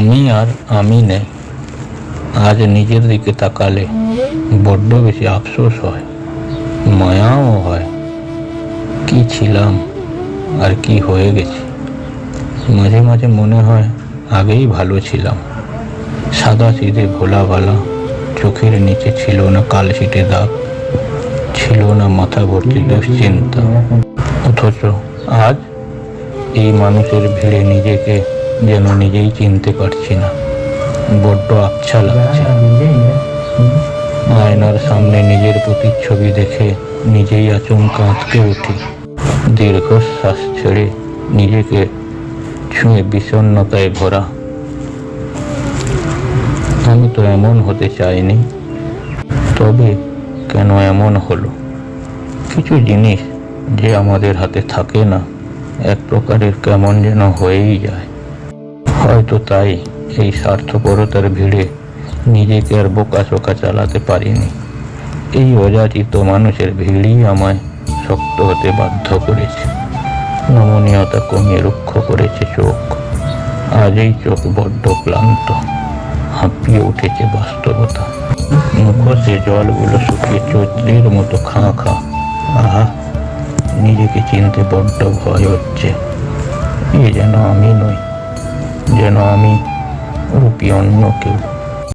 আমি আর আমি নেই আজ নিজের দিকে তাকালে বড্ড বেশি আফসোস হয়, মায়াও হয়। কি ছিলাম আর কি হয়ে গেছি। মাঝে মাঝে মনে হয় আগেই ভালো ছিলাম। সাদা সিধে ভোলাওয়ালা চোখের নিচে ছিল না কালশিটে দাগ, ছিল না মাথা ভর্তি দুশ্চিন্তা। অথচ আজ এই মানুষের ভিড়ে নিজেকে যেন নিজেই চিনতে পারছি না। বড্ড আচ্ছা লাগছে। আয়নার সামনে নিজের প্রতিচ্ছবি দেখে নিজেই আচমকা আঁতকে উঠি। দীর্ঘশ্বাস ছেড়ে নিজেকে ছুঁয়ে বিষণ্ণতায় ভরা। আমি তো এমন হতে চাইনি, তবে কেন এমন হলো? কিছু জিনিস যে আমাদের হাতে থাকে না, এক প্রকারের কেমন যেন হয়েই যায়। হয়তো তাই এই স্বার্থপরতার ভিড়ে নিজেকে আর বোকা চোকা চালাতে পারিনি। এই অযাচিত মানুষের ভিড়ই আমায় শক্ত হতে বাধ্য করেছে। নমনীয়তা কমিয়ে রুক্ষ করেছে চোখ। আজ এই চোখ বড্ড ক্লান্ত। হাঁপিয়ে উঠেছে বাস্তবতা। মুখোশে জলগুলো শুকিয়ে চৈত্রের মতো খাঁ খাঁ। আহা, নিজেকে চিনতে বড্ড ভয় হচ্ছে। এ যেন আমি নই। যেন আমি রূপী অন্য কেউ